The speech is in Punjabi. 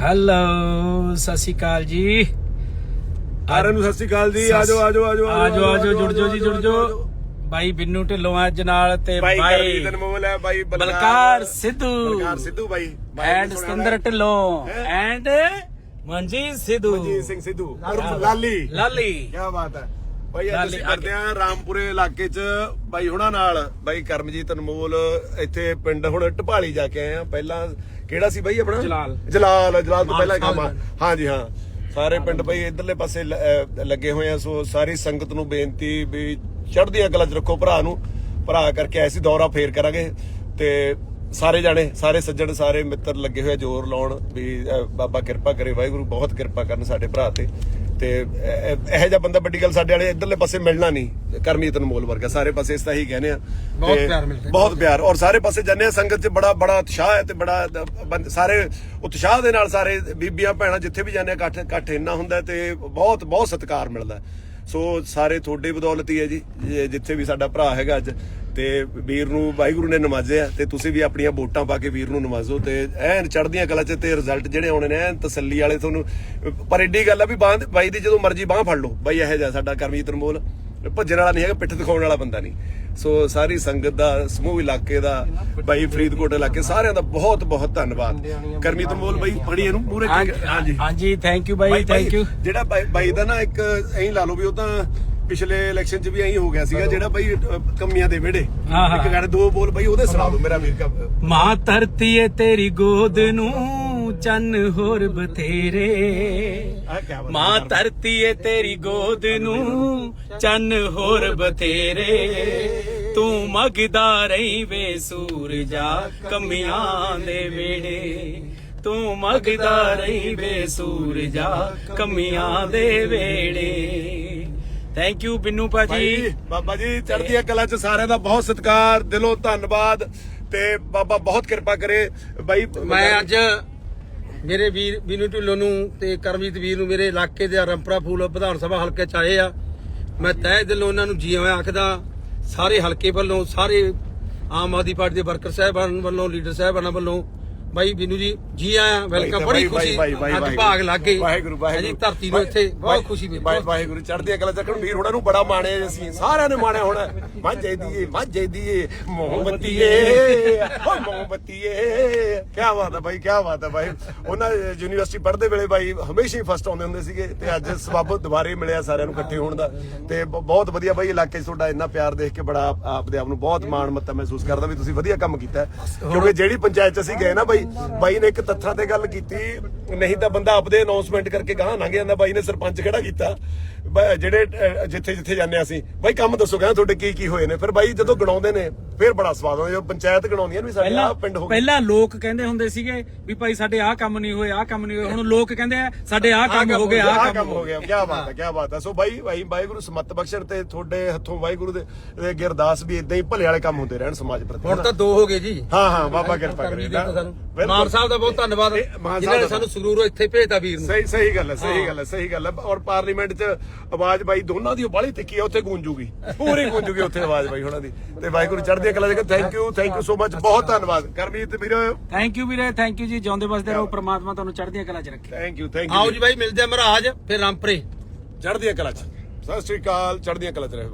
ਹੈਲੋ ਸਤਿ ਸ਼੍ਰੀ ਅਕਾਲ ਜੀ। ਸਾਰਿਆਂ ਨੂੰ ਸਤਿ ਸ਼੍ਰੀ ਅਕਾਲ ਜੀ। ਆਜੋ ਆਜੋ ਆਜੋ ਆਜੋ ਆਜੋ ਜੁੜ ਜਾਓ ਜੀ ਜੁੜ ਜਾਓ। ਬਾਈ ਬਿੰਨੂ ਢਿੱਲੋਂ ਅੱਜ ਨਾਲ ਤੇ ਬਾਈ ਬਾਈ ਕਰਮਜੀਤ ਅਨਮੋਲ ਹੈ ਬਾਈ ਬਲਕਾਰ। ਸਿੱਧੂ। ਬਲਕਾਰ ਸਿੱਧੂ ਬਾਈ। ਐਂਡ ਸਤਿੰਦਰ ਢਿੱਲੋਂ? ਐਂਡ ਮਨਜੀਤ ਸਿੱਧੂ। ਮਨਜੀਤ ਸਿੰਘ ਸਿੱਧੂ। ਲਾਲੀ। ਲਾਲੀ। ਕੀ ਬਾਤ ਹੈ। ਬਾਈ ਅੱਜ ਅਸੀਂ ਕਰਦੇ ਆ ਰਾਮਪੁਰੇ ਇਲਾਕੇ 'ਚ ਬਾਈ ਹੁਣਾਂ ਨਾਲ। ਬਾਈ ਕਰਮਜੀਤ ਅਨਮੋਲ ਇੱਥੇ ਪਿੰਡ ਹੁਣ ਢਪਾਲੀ ਜਾ ਕੇ ਆਏ ਆ ਪਹਿਲਾਂ ਕਿਹੜਾ ਸੀ ਬਾਈ ਆਪਣਾ? ਜਲਾਲ। ਜਲਾਲ ਜਲਾਲ ਤੋਂ ਪਹਿਲਾਂ ਕੰਮ ਹਾਂਜੀ ਹਾਂ। ਸਾਰੇ ਪਿੰਡ ਬਾਈ ਇਧਰਲੇ ਪਾਸੇ ਲੱਗੇ ਹੋਏ ਆ ਸੋ ਸਾਰੀ ਸੰਗਤ ਨੂੰ ਬੇਨਤੀ ਵੀ ਚੜ੍ਹਦੀਆਂ ਕਲਾ 'ਚ ਰੱਖੋ ਭਰਾ ਨੂੰ। ਭਰਾ ਕਰਕੇ ਐਸੀ ਦੌਰਾ ਫੇਰ ਕਰਾਂਗੇ। ਤੇ ਸਾਰੇ ਜਾਣੇ ਸਾਰੇ ਸੱਜਣ ਸਾਰੇ ਮਿੱਤਰ ਲੱਗੇ ਹੋਏ ਜ਼ੋਰ ਲਾਉਣ ਵੀ ਬਾਬਾ ਕਿਰਪਾ ਕਰੇ ਵਾਹਿਗੁਰੂ ਬਹੁਤ ਕਿਰਪਾ ਕਰਨ ਸਾਡੇ ਭਰਾ ਤੇ। ਤੇ ਇਹ- ਜਿਹਾ ਬੰਦਾ ਵੱਡੀ ਗੱਲ ਸਾਡੇ ਵਾਲੇ ਇਧਰਲੇ ਪਾਸੇ ਮਿਲਣਾ ਨਹੀਂ ਕਰਮਜੀਤ ਅਨਮੋਲ ਵਰਗਾ ਸਾਰੇ ਪਾਸੇ ਇਸ ਤਾਂ ਹੀ ਕਹਿੰਦੇ ਆ ਬਹੁਤ ਪਿਆਰ ਮਿਲਦਾ। ਬਹੁਤ ਪਿਆਰ ਔਰ ਸਾਰੇ ਪਾਸੇ ਜਾਂਦੇ ਆ ਸੰਗਤ 'ਚ ਬੜਾ ਬੜਾ ਉਤਸ਼ਾਹ ਹੈ ਤੇ ਬੜਾ ਸਾਰੇ ਉਤਸ਼ਾਹ ਦੇ ਨਾਲ ਸਾਰੇ ਬੀਬੀਆਂ ਭੈਣਾਂ ਜਿੱਥੇ ਵੀ ਜਾਂਦੇ ਆ ਇਕੱਠ ਇਕੱਠ ਇੰਨਾ ਹੁੰਦਾ ਤੇ ਬਹੁਤ ਬਹੁਤ ਸਤਿਕਾਰ ਮਿਲਦਾ। ਸੋ ਸਾਰੇ ਤੁਹਾਡੇ ਬਦੌਲਤ ਹੀ ਹੈ ਜੇ- ਜਿੱਥੇ ਵੀ ਸਾਡਾ ਭਰਾ ਹੈਗਾ ਅੱਜ ਤੇ ਵੀਰ ਨੂੰ ਵਾਹਿਗੁਰੂ ਨੇ ਨਵਾਜ਼ਿਆ ਤੇ ਤੁਸੀਂ ਵੀ ਆਪਣੀਆਂ ਵੋਟਾਂ ਪਾ ਕੇ ਵੀਰ ਨੂੰ ਨਵਾਜ਼ੋ ਤੇ ਐਨ ਚੜ੍ਹਦੀਆਂ ਕਲਾ 'ਚ ਤੇ ਰਿਜ਼ਲਟ ਜਿਹੜੇ ਆਉਣੇ ਨੇ ਐਨ ਤਸੱਲੀ ਵਾਲੇ ਤੁਹਾਨੂੰ ਪਰ ਏਡੀ ਗੱਲ ਆ ਵੀ ਬਾਂਹ ਬਾਈ ਦੀ ਜਦੋਂ ਮਰਜ਼ੀ ਬਾਹ ਫੜ ਲਓ ਬਾਈ ਇਹੋ ਜਿਹਾ ਸਾਡਾ ਕਰਮਜੀਤ ਅਨਮੋਲ ਭੱਜਣ ਵਾਲਾ ਨਹੀਂ ਹੈਗਾ ਪਿੱਠ ਦਿਖਾਉਣ ਵਾਲਾ ਬੰਦਾ ਨਹੀਂ। ਸੋ ਸਾਰੀ ਸੰਗਤ ਦਾ ਸਮੂਹ ਇਲਾਕੇ ਦਾ ਬਾਈ ਫਰੀਦਕੋਟ ਇਲਾਕੇ ਸਾਰਿਆਂ ਦਾ ਬਹੁਤ ਬਹੁਤ ਧੰਨਵਾਦ। ਕਰਮੀਤ ਅਨਮੋਲ ਬਾਈ ਬੜੀ ਇਹਨੂੰ ਪੂਰੇ ਹਾਂਜੀ ਹਾਂਜੀ। ਥੈਂਕ ਯੂ ਬਾਈ ਥੈਂਕ ਯੂ ਜਿਹੜਾ ਬਾਈ ਦਾ ਨਾ ਇੱਕ ਐਂ ਲਾ ਲਓ ਵੀ ਉਹ ਤਾਂ ਪਿਛਲੇ ਇਲੈਕਸ਼ਨ 'ਚ ਵੀ ਐਂ ਹੋ ਗਿਆ ਸੀਗਾ ਜਿਹੜਾ ਬਾਈ ਕਮੀਆਂ ਦੇ ਵਿਹੜੇ। ਇੱਕ ਗਾਣੇ ਦੋ ਬੋਲ ਬਾਈ ਉਹਦੇ ਸੁਣਾ ਦਿਓ ਮੇਰਾ ਵੀਰ ਕਾ ਮਾਂ ਧਰਤੀ ਏ ਤੇਰੀ ਗੋਦ ਨੂੰ ਚੰਨ ਹੋਰ ਬਥੇਰੇ। ਮਾਂ ਧਰਤੀ ਏ ਤੇਰੀ ਗੋਦ ਨੂੰ ਚੰਨ ਹੋਰ ਬਥੇਰੇ। ਤੂੰ ਮਗਦਾ ਰਹੀ ਵੇ ਸੂਰਜਾ ਕਮੀਆਂ ਦੇ ਵੇੜੇ ਤੂੰ ਮਗਦਾ ਰਹੀ ਵੇ ਸੂਰਜਾ ਕਮੀਆਂ ਦੇ ਵੇੜੇ ਥੈਂਕ ਯੂ ਬਿੰਨੂ ਭਾਜੀ ਬਾਬਾ ਜੀ ਚੜ੍ਹਦੀਆਂ ਕਲਾ 'ਚ ਸਾਰਿਆਂ ਦਾ ਬਹੁਤ ਸਤਿਕਾਰ ਦਿਲੋਂ ਧੰਨਵਾਦ ਤੇ ਬਾਬਾ ਬਹੁਤ ਕਿਰਪਾ ਕਰੇ। ਬਾਈ ਮੈਂ ਅੱਜ ਮੇਰੇ ਵੀਰ ਬੀਨੂ ਢਿੱਲੋਂ ਨੂੰ ਤੇ ਕਰਮਜੀਤ ਵੀਰ ਨੂੰ ਮੇਰੇ ਇਲਾਕੇ ਦੇ ਰੰਪਰਾ ਫੂਲ ਵਿਧਾਨ ਸਭਾ ਹਲਕੇ ਚ ਆਏ ਆ। ਮੈਂ ਤਹਿ ਦਿਲੋਂ ਉਹਨਾਂ ਨੂੰ ਜੀ ਆਇਆਂ ਆਖਦਾ ਸਾਰੇ ਹਲਕੇ ਵੱਲੋਂ ਸਾਰੇ ਆਮ ਆਦਮੀ ਪਾਰਟੀ ਦੇ ਵਰਕਰ ਸਾਹਿਬਾਨ ਵੱਲੋਂ ਲੀਡਰ ਸਾਹਿਬਾਨਾਂ ਵੱਲੋਂ ਬਾਈ ਬੀਨੂ ਜੀ ਜੀ ਆਇਆਂ ਵੈਲਕਮ ਬੜੀ ਖੁਸ਼ੀ। ਅੱਜ ਭਾਗ ਲੱਗ ਗਏ। ਵਾਹਿਗੁਰੂ ਵਾਹਿਗੁਰੂ। ਜੀ ਧਰਤੀ ਨੂੰ ਇੱਥੇ ਬਹੁਤ ਖੁਸ਼ੀ ਮਿਲੀ। ਵਾਹਿ- ਵਾਹਿਗੁਰੂ ਚੜ੍ਹਦੀਆਂ ਕਲਾ ਚੱਕਣ ਵੀਰ ਹੋਣਾ ਨੂੰ ਬੜਾ ਮਾਣੇ ਅਸੀਂ ਸਾਰਿਆਂ ਨੇ ਮਾਣਿਆ ਹੋਣਾ। ਮਾਝੇ ਦੀਏ ਮਾਝੇ ਦੀਏ ਮੋਹਬਤੀਏ ਓ ਮੋਹਬਤੀਏ ਕੀ ਬਾਤ ਹੈ ਬਾਈ ਕੀ ਬਾਤ ਹੈ ਬਾਈ। ਉਹਨਾਂ ਯੂਨੀਵਰਸਿਟੀ ਪੜ੍ਹਦੇ ਵੇਲੇ ਬਾਈ ਹਮੇਸ਼ਾ ਹੀ ਫਸਟ ਆਉਂਦੇ ਹੁੰਦੇ ਸੀਗੇ ਤੇ ਅੱਜ ਸਬਬ ਦੁਬਾਰੇ ਮਿਲਿਆ ਸਾਰਿਆਂ ਨੂੰ ਇਕੱਠੇ ਹੋਣ ਦਾ। ਤੇ ਬਹੁਤ ਵਧੀਆ ਬਾਈ ਇਲਾਕੇ 'ਚ ਤੁਹਾਡਾ ਇੰਨਾ ਪਿਆਰ ਦੇਖ ਕੇ ਬੜਾ ਆਪ- ਆਪਦੇ ਆਪ ਨੂੰ ਬਹੁਤ ਮਾਣ ਮੱਤਾ ਮਹਿਸੂਸ ਕਰਦਾ ਵੀ ਤੁਸੀਂ ਵਧੀਆ ਕੰਮ ਕੀਤਾ। ਕਿਉਂਕਿ ਜਿਹੜੀ ਪੰਚਾਇਤ 'ਚ ਅਸੀਂ ਗਏ ਨਾ ਬਾਈ ਬਾਈ ਨੇ ਇੱਕ ਤੱਥਾਂ ਤੇ ਗੱਲ ਕੀਤੀ, ਨਹੀਂ ਤਾਂ ਬੰਦਾ ਆਪਦੇ ਅਨਾਉਂਸਮੈਂਟ ਕਰਕੇ ਗਾਹ ਲੰਘ ਜਾਂਦਾ, ਬਾਈ ਨੇ ਸਰਪੰਚ ਖੜਾ ਕੀਤਾ। ਜਿਹੜੇ ਜਿੱਥੇ ਜਿੱਥੇ ਜਾਂਦੇ ਹਾਂ ਅਸੀਂ ਬਾਈ ਕੰਮ ਦੱਸੋ ਕਹਿੰਦਾ ਤੁਹਾਡੇ ਕੀ ਕੀ ਹੋਏ ਨੇ? ਫਿਰ ਬਾਈ ਜਦੋਂ ਗਣਾਉਂਦੇ ਨੇ ਫਿਰ ਬੜਾ ਸਵਾਦ ਆਉਂਦਾ ਜਦੋਂ ਪੰਚਾਇਤ ਗਣਾਉਂਦੀਆਂ ਨੇ ਵੀ ਸਾਡੇ ਆਹ ਪਿੰਡ ਹੋ ਗਏ। ਪਹਿਲਾਂ ਲੋਕ ਕਹਿੰਦੇ ਹੁੰਦੇ ਸੀਗੇ ਵੀ ਭਾਈ ਸਾਡੇ ਆਹ ਕੰਮ ਨਹੀਂ ਹੋਏ ਆਹ ਕੰਮ ਨਹੀਂ ਹੋਏ। ਹੁਣ ਲੋਕ ਕਹਿੰਦੇ ਆ ਸਾਡੇ ਆਹ ਕੰਮ ਹੋ ਗਏ ਆਹ ਕੰਮ ਹੋ ਗਿਆ ਕੀ ਬਾਤ ਹੈ ਕੀ ਬਾਤ ਹੈ। ਸੋ ਬਾਈ ਬਾਈ ਵਾਹਿਗੁਰੂ ਸਮਤ ਬਖਸ਼ਣ ਤੇ ਤੁਹਾਡੇ ਹੱਥੋਂ ਵਾਹਿਗੁਰੂ ਦੇ ਦੇ ਗਿਰਦਾਸ ਵੀ ਇਦਾਂ ਹੀ ਭਲੇ ਵਾਲੇ ਕੰਮ ਹੁੰਦੇ ਰਹਿਣ ਸਮਾਜ ਪ੍ਰਤੀ ਹੁਣ ਤਾਂ ਦੋ ਹੋ ਗਏ ਜੀ। ਹਾਂ ਹਾਂ ਬਾਬਾ ਕਿਰਪਾ ਕਰੇ। ਮਾਨ ਸਾਹਿਬ ਦਾ ਬਹੁਤ ਧੰਨਵਾਦ। ਜਿਨ੍ਹਾਂ ਨੇ ਸਾਨੂੰ ਸੰਗਰੂਰੋਂ ਇੱਥੇ ਭੇਜਤਾ ਵੀਰ ਨੂੰ। ਸਹੀ ਸਹੀ ਗੱਲ ਹੈ ਸਹੀ ਗੱਲ ਹੈ ਸਹੀ ਗੱਲ ਹੈ। ਔਰ ਪਾਰਲੀਮੈਂਟ 'ਚ ਆਵਾਜ਼ ਬਾਈ ਦੋਨਾਂ ਦੀ ਬਾਲੀ ਤਿੱਖੀ ਹੈ ਉੱਥੇ ਗੂੰਜੂਗੀ। ਪੂਰੀ ਗੂੰਜੂਗੀ ਉੱਥੇ ਆਵਾਜ਼ ਬਾਈ ਉਹਨਾਂ ਦੀ। ਤੇ ਵਾਹਿਗੁਰੂ ਚੜ੍ਹਦੀ ਕਲਾ ਦੇ thank you thank you so much ਬਹੁਤ ਧੰਨਵਾਦ। ਕਰਮਜੀਤ ਵੀਰ। ਥੈਂਕ ਯੂ ਵੀਰੇ ਥੈਂਕ ਯੂ ਜੀ ਜਿਉਂਦੇ ਵਸਦੇ ਰਹੋ ਪ੍ਰਮਾਤਮਾ ਤੁਹਾਨੂੰ ਚੜ੍ਹਦੀਆਂ ਕਲਾ 'ਚ ਰੱਖੇ। ਥੈਂਕ ਯੂ ਥੈਂਕ ਆਓ ਯੂ ਜੀ ਬਾਈ ਮਿਲਦੇ ਆ ਮਹਾਰਾਜ ਫਿਰ ਰਾਮਪਰੇ। ਚੜ੍ਹਦੀ ਕਲਾ 'ਚ। ਸਤਿ ਸ਼੍ਰੀ ਅਕਾਲ ਚੜ੍ਹਦੀਆਂ ਕਲਾ 'ਚ ਰਹੇ।